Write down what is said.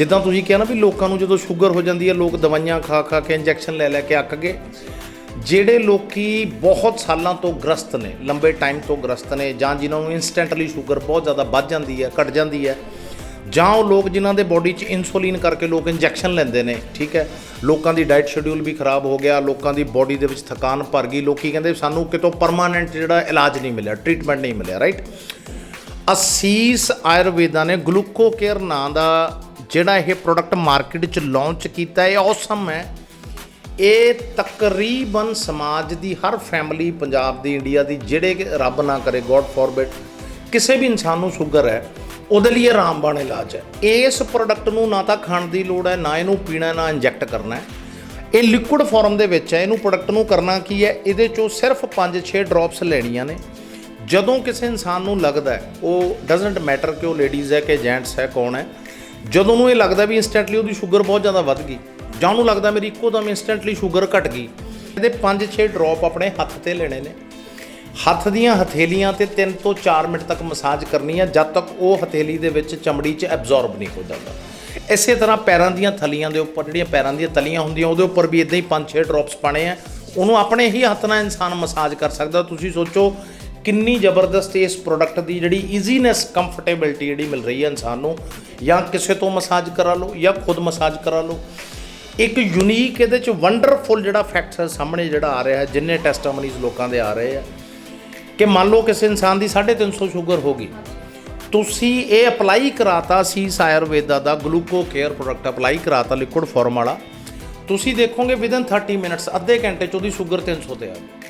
ਜਿੱਦਾਂ ਤੁਸੀਂ ਕਿਹਾ ਨਾ ਵੀ ਲੋਕਾਂ ਨੂੰ ਜਦੋਂ ਸ਼ੂਗਰ ਹੋ ਜਾਂਦੀ ਹੈ, ਲੋਕ ਦਵਾਈਆਂ ਖਾ ਖਾ ਕੇ ਇੰਜੈਕਸ਼ਨ ਲੈ ਲੈ ਕੇ ਅੱਕ ਗਏ। ਜਿਹੜੇ ਲੋਕੀ ਬਹੁਤ ਸਾਲਾਂ ਤੋਂ ਗ੍ਰਸਤ ਨੇ, ਲੰਬੇ ਟਾਈਮ ਤੋਂ ਗ੍ਰਸਤ ਨੇ ਜਾਂ ਜਿਨ੍ਹਾਂ ਨੂੰ ਇਨਸਟੈਂਟਲੀ ਸ਼ੂਗਰ ਬਹੁਤ ਜ਼ਿਆਦਾ ਵੱਧ ਜਾਂਦੀ ਹੈ, ਘਟ ਜਾਂਦੀ ਹੈ, ਜਾਂ ਉਹ ਲੋਕ ਜਿਨ੍ਹਾਂ ਦੇ ਬਾਡੀ 'ਚ ਇਨਸੂਲਿਨ ਕਰਕੇ ਲੋਕ ਇੰਜੈਕਸ਼ਨ ਲੈਂਦੇ ਨੇ, ਠੀਕ ਹੈ। ਲੋਕਾਂ ਦੀ ਡਾਈਟ ਸ਼ਡਿਊਲ ਵੀ ਖਰਾਬ ਹੋ ਗਿਆ, ਲੋਕਾਂ ਦੀ ਬਾਡੀ ਦੇ ਵਿੱਚ ਥਕਾਨ ਭਰ ਗਈ, ਲੋਕੀ ਕਹਿੰਦੇ ਸਾਨੂੰ ਕਿਤੋਂ ਪਰਮਾਨੈਂਟ ਜਿਹੜਾ ਇਲਾਜ ਨਹੀਂ ਮਿਲਿਆ ਟ੍ਰੀਟਮੈਂਟ ਨਹੀਂ ਮਿਲਿਆ ਰਾਈਟ ਅਸੀਸ ਆਯੁਰਵੇਦਾ ਨੇ ਗਲੂਕੋ ਕੇਅਰ ਨਾਂ ਦਾ ਜਿਹੜਾ ਇਹ ਪ੍ਰੋਡਕਟ ਮਾਰਕੀਟ 'ਚ ਲਾਂਚ ਕੀਤਾ ਹੈ ਔਸਮ ਹੈ। ਇਹ ਤਕਰੀਬਨ ਸਮਾਜ ਦੀ, ਹਰ ਫੈਮਿਲੀ ਪੰਜਾਬ ਦੀ ਇੰਡੀਆ ਦੀ, ਜਿਹੜੇ ਕਿ ਰੱਬ ਨਾ ਕਰੇ ਗੋਡ ਫੋਰਬਿਡ ਕਿਸੇ ਵੀ ਇਨਸਾਨ ਨੂੰ ਸ਼ੂਗਰ ਹੈ, ਉਹਦੇ ਲਈ ਇਹ ਰਾਮਬਾਣ ਇਲਾਜ ਹੈ। ਇਸ ਪ੍ਰੋਡਕਟ ਨੂੰ ਨਾ ਤਾਂ ਖਾਣ ਦੀ ਲੋੜ ਹੈ, ਨਾ ਇਹਨੂੰ ਪੀਣਾ, ਨਾ ਇੰਜੈਕਟ ਕਰਨਾ ਹੈ। ਇਹ ਲਿਕੁਇਡ ਫਾਰਮ ਦੇ ਵਿੱਚ ਹੈ, ਇਹਨੂੰ ਪ੍ਰੋਡਕਟ ਨੂੰ ਕਰਨਾ ਕੀ ਹੈ? ਇਹਦੇ ਚੋਂ ਸਿਰਫ 5-6 ਡ੍ਰੌਪਸ ਲੈਣੀਆਂ ਨੇ। ਜਦੋਂ ਕਿਸੇ ਇਨਸਾਨ ਨੂੰ ਲੱਗਦਾ ਹੈ, ਉਹ ਡਸਨਟ ਮੈਟਰ ਕਿ ਉਹ ਲੇਡੀਜ਼ ਹੈ, ਕਿ ਜੈਂਟਸ ਹੈ, ਕੌਣ ਹੈ ਜਦੋਂ ਨੂੰ ਇਹ ਲੱਗਦਾ ਵੀ ਇੰਸਟੈਂਟਲੀ ਉਹਦੀ ਸ਼ੂਗਰ ਬਹੁਤ ਜ਼ਿਆਦਾ ਵੱਧ ਗਈ, ਜਾਂ ਉਹਨੂੰ ਲੱਗਦਾ ਮੇਰੀ ਇੱਕੋ ਦਮ ਇੰਸਟੈਂਟਲੀ ਸ਼ੂਗਰ ਘਟ ਗਈ, ਇਹਦੇ 5-6 ਡ੍ਰੌਪ ਆਪਣੇ ਹੱਥ ਤੇ ਲੈਣੇ ਨੇ। ਹੱਥ ਦੀਆਂ ਹਥੇਲੀਆਂ ਤੇ 3 ਤੋਂ 4 ਮਿੰਟ ਤੱਕ ਮਸਾਜ ਕਰਨੀ ਹੈ ਜਦ ਤੱਕ ਉਹ ਹਥੇਲੀ ਦੇ ਵਿੱਚ ਚਮੜੀ 'ਚ ਐਬਜ਼ੌਰਬ ਨਹੀਂ ਹੋ ਜਾਂਦਾ। ਇਸੇ ਤਰ੍ਹਾਂ ਪੈਰਾਂ ਦੀਆਂ ਥਲੀਆਂ ਦੇ ਉੱਪਰ, ਜਿਹੜੀਆਂ ਪੈਰਾਂ ਦੀਆਂ ਤਲੀਆਂ ਹੁੰਦੀਆਂ, ਉਹਦੇ ਉੱਪਰ ਵੀ ਇਦਾਂ ਹੀ 5-6 ਡ੍ਰੌਪਸ ਪਾਣੇ ਆ। ਉਹਨੂੰ ਆਪਣੇ ਹੀ ਹੱਥ ਨਾਲ ਇਨਸਾਨ ਮਸਾਜ ਕਰ ਸਕਦਾ। ਤੁਸੀਂ ਸੋਚੋ ਕਿੰਨੀ ਜ਼ਬਰਦਸਤ ਇਸ ਪ੍ਰੋਡਕਟ ਦੀ ਜਿਹੜੀ ਈਜ਼ੀਨੈਸ ਕੰਫਰਟੇਬਿਲਟੀ ਜਿਹੜੀ ਮਿਲ ਰਹੀ ਹੈ ਇਨਸਾਨ ਨੂੰ, ਜਾਂ ਕਿਸੇ ਤੋਂ ਮਸਾਜ ਕਰਾ ਲਓ, ਜਾਂ ਖੁਦ ਮਸਾਜ ਕਰਾ ਲਓ। ਇੱਕ ਯੂਨੀਕ ਇਹਦੇ ਚ ਵੰਡਰਫੁਲ ਜਿਹੜਾ ਫੈਕਟ ਸਾਹਮਣੇ ਜਿਹੜਾ ਆ ਰਿਹਾ ਹੈ ਜਿੰਨੇ ਟੈਸਟਮਨੀਜ਼ ਲੋਕਾਂ ਦੇ ਆ ਰਹੇ ਆ, ਕਿ ਮੰਨ ਲਓ ਕਿਸੇ ਇਨਸਾਨ ਦੀ 350 ਸ਼ੂਗਰ ਹੋ ਗਈ। ਤੁਸੀਂ ਇਹ ਅਪਲਾਈ ਕਰਾਤਾ ਸੀਸ ਆਯੁਰਵੇਦਾ ਦਾ ਗਲੂਕੋ ਕੇਅਰ ਪ੍ਰੋਡਕਟ ਅਪਲਾਈ ਕਰਾਤਾ ਲਿਕੁਇਡ ਫਾਰਮ ਵਾਲਾ, ਤੁਸੀਂ ਦੇਖੋਗੇ ਵਿਦਨ 30 ਮਿੰਟਸ ਅੱਧੇ ਘੰਟੇ ਚ ਉਹਦੀ ਸ਼ੂਗਰ 300 ਤੇ ਆ ਗਈ।